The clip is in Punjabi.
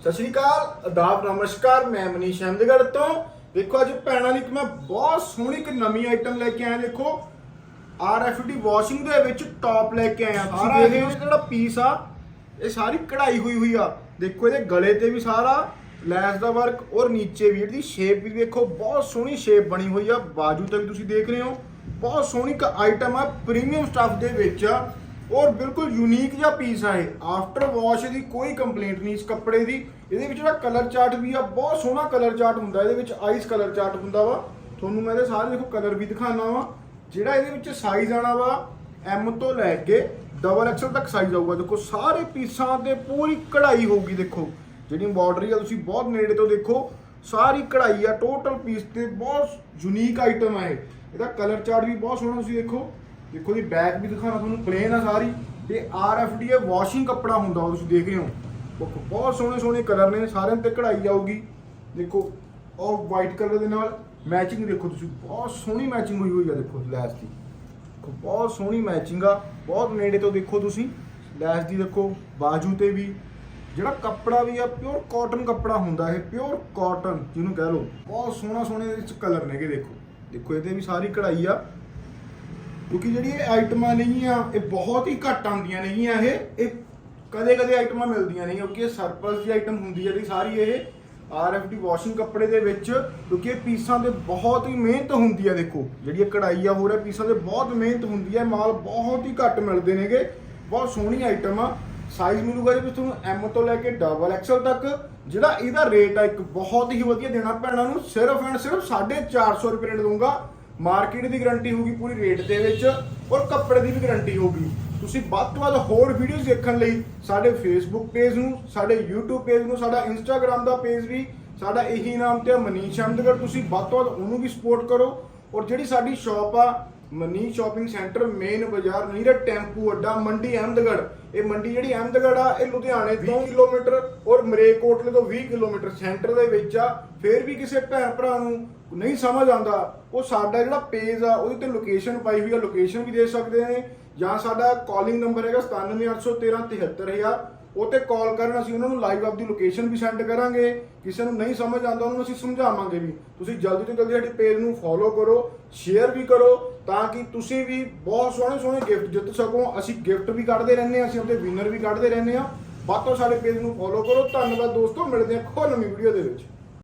ਸਤਿ ਸ਼੍ਰੀ ਅਕਾਲ ਆਦਾਬ ਨਮਸਕਾਰ ਮੈਂ ਮਨੀਸ਼ ਅਹਿਮਦਗੜ੍ਹ ਤੋਂ। ਦੇਖੋ ਅੱਜ ਭੈਣਾਂ ਲਈ ਇੱਕ ਮੈਂ ਬਹੁਤ ਸੋਹਣੀ ਇੱਕ ਨਵੀਂ ਆਈਟਮ ਲੈ ਕੇ ਆਇਆ ਦੇਖੋ RFD ਵਾਸ਼ਿੰਗ ਦੇ ਵਿੱਚ ਟੌਪ ਲੈ ਕੇ ਆਇਆ। ਸਾਰਾ ਇਹ ਜਿਹੜਾ ਪੀਸ ਆ ਇਹ ਸਾਰੀ ਕਢਾਈ ਹੋਈ ਹੋਈ ਆ। ਦੇਖੋ ਇਹਦੇ ਗਲੇ ਤੇ ਵੀ ਸਾਰਾ ਲੈਸ ਦਾ ਵਰਕ ਔਰ ਨੀਚੇ ਵੀ ਇਹਦੀ ਸ਼ੇਪ ਵੀ ਦੇਖੋ ਬਹੁਤ ਸੋਹਣੀ ਸ਼ੇਪ ਬਣੀ ਹੋਈ ਆ। ਬਾਜੂ ਤੇ ਵੀ ਤੁਸੀਂ ਦੇਖ ਰਹੇ ਹੋ। ਬਹੁਤ ਸੋਹਣੀ ਇੱਕ ਆਈਟਮ ਆ ਪ੍ਰੀਮੀਅਮ ਸਟੱਫ ਦੇ ਵਿੱਚ ਔਰ ਬਿਲਕੁਲ ਯੂਨੀਕ ਜਿਹਾ ਪੀਸ ਆ ਇਹ। ਆਫਟਰ ਵਾਸ਼ ਦੀ ਕੋਈ ਕੰਪਲੇਂਟ ਨਹੀਂ ਇਸ ਕੱਪੜੇ ਦੀ। ਇਹਦੇ ਵਿੱਚ ਜਿਹੜਾ ਕਲਰ ਚਾਰਟ ਵੀ ਆ, ਬਹੁਤ ਸੋਹਣਾ ਕਲਰ ਚਾਰਟ ਹੁੰਦਾ। ਇਹਦੇ ਵਿੱਚ ਆਈਸ ਕਲਰ ਚਾਰਟ ਹੁੰਦਾ ਵਾ। ਤੁਹਾਨੂੰ ਮੈਂ ਇਹਦੇ ਸਾਰੇ ਦੇਖੋ ਕਲਰ ਵੀ ਦਿਖਾਣਾ ਵਾ। ਜਿਹੜਾ ਇਹਦੇ ਵਿੱਚ ਸਾਈਜ਼ ਆਣਾ ਵਾ ਐਮ ਤੋਂ ਲੈ ਕੇ ਡਬਲ ਐਕਸਲ ਤੱਕ ਸਾਈਜ਼ ਆਊਗਾ। ਦੇਖੋ, ਸਾਰੇ ਪੀਸਾਂ ਤੇ ਪੂਰੀ ਕਢਾਈ ਹੋਊਗੀ, ਦੇਖੋ। ਜਿਹੜੀ ਬਾਰਡਰੀ ਆ, ਤੁਸੀਂ ਬਹੁਤ ਨੇੜੇ ਤੋਂ ਦੇਖੋ। ਸਾਰੀ ਕਢਾਈ ਆ ਟੋਟਲ ਪੀਸ ਤੇ ਬਹੁਤ ਯੂਨੀਕ ਆਈਟਮ ਆ ਇਹ। ਇਹਦਾ ਕਲਰ ਚਾਰਟ ਵੀ ਬਹੁਤ ਸੋਹਣਾ ਤੁਸੀਂ ਦੇਖੋ। ਦੇਖੋ ਜੀ ਬੈਕ ਵੀ ਦਿਖਾਣਾ ਤੁਹਾਨੂੰ ਪਲੇਨ ਆ ਸਾਰੀ। ਤੇ ਆਰ ਐਫ ਡੀ ਇਹ ਵਾਸ਼ਿੰਗ ਕੱਪੜਾ ਹੁੰਦਾ ਉਹ ਤੁਸੀਂ ਦੇਖ ਰਹੇ ਹੋ। ਬਹੁਤ ਸੋਹਣੇ ਸੋਹਣੇ ਕਲਰ ਨੇ, ਸਾਰਿਆਂ ਤੇ ਕਢਾਈ ਜਾਊਗੀ ਦੇਖੋ ਔਰ ਵਾਈਟ ਕਲਰ ਦੇ ਨਾਲ ਮੈਚਿੰਗ ਦੇਖੋ ਤੁਸੀਂ, ਬਹੁਤ ਸੋਹਣੀ ਮੈਚਿੰਗ ਹੋਈ ਹੋਈ ਆ ਦੇਖੋ ਲੈਸ ਦੀ। ਦੇਖੋ, ਬਹੁਤ ਸੋਹਣੀ ਮੈਚਿੰਗ ਆ, ਬਹੁਤ ਨੇੜੇ ਤੋਂ ਦੇਖੋ ਤੁਸੀਂ, ਲੈਸ ਦੀ ਦੇਖੋ, ਬਾਜੂ ਤੇ ਵੀ। ਜਿਹੜਾ ਕੱਪੜਾ ਵੀ ਆ ਪਿਓਰ ਕਾਟਨ ਕੱਪੜਾ ਹੁੰਦਾ ਇਹ ਪਿਓਰ ਕਾਟਨ ਜਿਹਨੂੰ ਕਹਿ ਲਓ। ਬਹੁਤ ਸੋਹਣਾ ਸੋਹਣੇ ਇਹਦੇ ਕਲਰ ਨੇਗੇ ਦੇਖੋ। ਦੇਖੋ, ਇਹਦੇ ਵੀ ਸਾਰੀ ਕਢਾਈ ਆ। ਕਿਉਂਕਿ ਜਿਹੜੀ ਇਹ ਆਈਟਮਾਂ ਨੇਗੀਆਂ, ਇਹ ਬਹੁਤ ਹੀ ਘੱਟ ਆਉਂਦੀਆਂ ਨੇਗੀਆਂ ਇਹ। ਇਹ ਕਦੇ ਕਦੇ ਆਈਟਮਾਂ ਮਿਲਦੀਆਂ ਨਹੀਂ ਕਿਉਂਕਿ ਇਹ ਸਰਪਲਸ ਦੀ ਆਈਟਮ ਹੁੰਦੀ ਜਿਹੜੀ ਸਾਰੀ ਇਹ ਆਰਐਫਡੀ ਵਾਸ਼ਿੰਗ ਕੱਪੜੇ ਦੇ ਵਿੱਚ, ਕਿਉਂਕਿ ਇਹ ਪੀਸਾਂ ਦੇ ਬਹੁਤ ਹੀ ਮਿਹਨਤ ਹੁੰਦੀ ਆ ਦੇਖੋ। ਜਿਹੜੀ ਇਹ ਕਢਾਈ ਆ, ਹੋਰ ਰਿਹਾ ਪੀਸਾਂ ਦੇ ਬਹੁਤ ਮਿਹਨਤ ਹੁੰਦੀ ਹੈ, ਮਾਲ ਬਹੁਤ ਹੀ ਘੱਟ ਮਿਲਦੇ ਨੇਗੇ। ਬਹੁਤ ਸੋਹਣੀ ਆਈਟਮ ਆ। ਸਾਈਜ਼ ਮਿਲੂਗਾ ਜੀ ਤੁਹਾਨੂੰ ਐਮ ਤੋਂ ਲੈ ਕੇ ਡਬਲ ਐਕਸਲ ਤੱਕ। ਜਿਹੜਾ ਇਹਦਾ ਰੇਟ ਆ, ਇੱਕ ਬਹੁਤ ਹੀ ਵਧੀਆ ਦੇਣਾ ਭੈਣਾਂ ਨੂੰ, ਸਿਰਫ ਐਂਡ ਸਿਰਫ 450 ਰੁਪਏ ਰੇਟ ਦਊਂਗਾ। ਮਾਰਕੀਟ ਦੀ ਗਾਰੰਟੀ ਹੋਊਗੀ ਪੂਰੀ ਰੇਟ ਦੇ ਵਿੱਚ ਔਰ ਕੱਪੜੇ ਦੀ ਵੀ ਗਾਰੰਟੀ ਹੋਊਗੀ। ਤੁਸੀਂ ਵੱਧ ਤੋਂ ਵੱਧ ਹੋਰ ਵੀਡੀਓਜ਼ ਦੇਖਣ ਲਈ ਸਾਡੇ ਫੇਸਬੁੱਕ ਪੇਜ ਨੂੰ, ਸਾਡੇ YouTube ਪੇਜ ਨੂੰ, ਸਾਡਾ Instagram ਦਾ ਪੇਜ ਵੀ, ਸਾਡਾ ਇਹੀ ਨਾਮ ਤੇ ਆ ਮਨੀਸ਼ ਅਹਿਮਦਗੜ੍ਹ ਤੁਸੀਂ ਵੱਧ ਤੋਂ ਵੱਧ ਉਹਨੂੰ ਵੀ ਸਪੋਰਟ ਕਰੋ ਔਰ ਜਿਹੜੀ ਸਾਡੀ ਸ਼ਾਪ ਆ ਮਨੀ ਸ਼ਾਪਿੰਗ ਸੈਂਟਰ ਮੇਨ ਬਾਜ਼ਾਰ ਨੀਰ ਟੈਂਪੂ ਅੱਡਾ ਮੰਡੀ ਅਹਿਮਦਗੜ੍ਹ। ਇਹ ਮੰਡੀ ਜਿਹੜੀ ਅਹਿਮਦਗੜ੍ਹ ਆ ਇਹ ਲੁਧਿਆਣੇ ਤੋਂ ਕਿਲੋਮੀਟਰ ਔਰ ਮਰੇਕੋਟਲੇ ਤੋਂ 20 ਕਿਲੋਮੀਟਰ ਸੈਂਟਰ ਦੇ ਵਿੱਚ ਆ। ਫਿਰ ਵੀ ਕਿਸੇ ਭੈਣ ਭਰਾ ਨੂੰ ਨਹੀਂ ਸਮਝ ਆਉਂਦਾ। ਉਹ ਸਾਡਾ ਜਿਹੜਾ ਪੇਜ ਆ ਉਹਦੇ ਤੇ ਲੋਕੇਸ਼ਨ ਪਾਈ ਹੋਈ ਆ। ਲੋਕੇਸ਼ਨ ਵੀ ਦੇ ਸਕਦੇ ਨੇ। ਜਾਂ ਸਾਡਾ ਕਾਲਿੰਗ ਨੰਬਰ ਹੈਗਾ 9781373000 ਉਹ ਤੇ ਕਾਲ ਕਰਨ, ਅਸੀਂ ਉਹਨਾਂ ਨੂੰ ਲਾਈਵ ਆਪਦੀ ਲੋਕੇਸ਼ਨ ਵੀ ਸੈਂਡ ਕਰਾਂਗੇ। ਕਿਸੇ ਨੂੰ ਨਹੀਂ ਸਮਝ ਆਉਂਦਾ, ਉਹਨੂੰ ਅਸੀਂ ਸਮਝਾਵਾਂਗੇ ਵੀ। ਤੁਸੀਂ ਜਲਦੀ ਤੋਂ ਜਲਦੀ ਸਾਡੇ ਪੇਜ ਨੂੰ ਫੋਲੋ ਕਰੋ ਸ਼ੇਅਰ ਵੀ ਕਰੋ, ਤਾਂ ਕਿ ਤੁਸੀਂ ਵੀ ਬਹੁਤ ਸੋਹਣੇ ਸੋਹਣੇ ਗਿਫਟ ਜਿੱਤ ਸਕੋ। ਅਸੀਂ ਗਿਫਟ ਵੀ ਕੱਢਦੇ ਰਹਿੰਦੇ ਹਾਂ, ਅਸੀਂ ਉਹਦੇ ਵਿਨਰ ਵੀ ਕੱਢਦੇ ਰਹਿੰਦੇ ਹਾਂ। ਬਾਤੋਂ ਸਾਡੇ ਪੇਜ ਨੂੰ ਫੋਲੋ ਕਰੋ। ਧੰਨਵਾਦ ਦੋਸਤੋ, ਮਿਲਦੇ ਹਾਂ ਖੋ ਨਵੀਂ ਵੀਡੀਓ ਦੇ ਵਿੱਚ।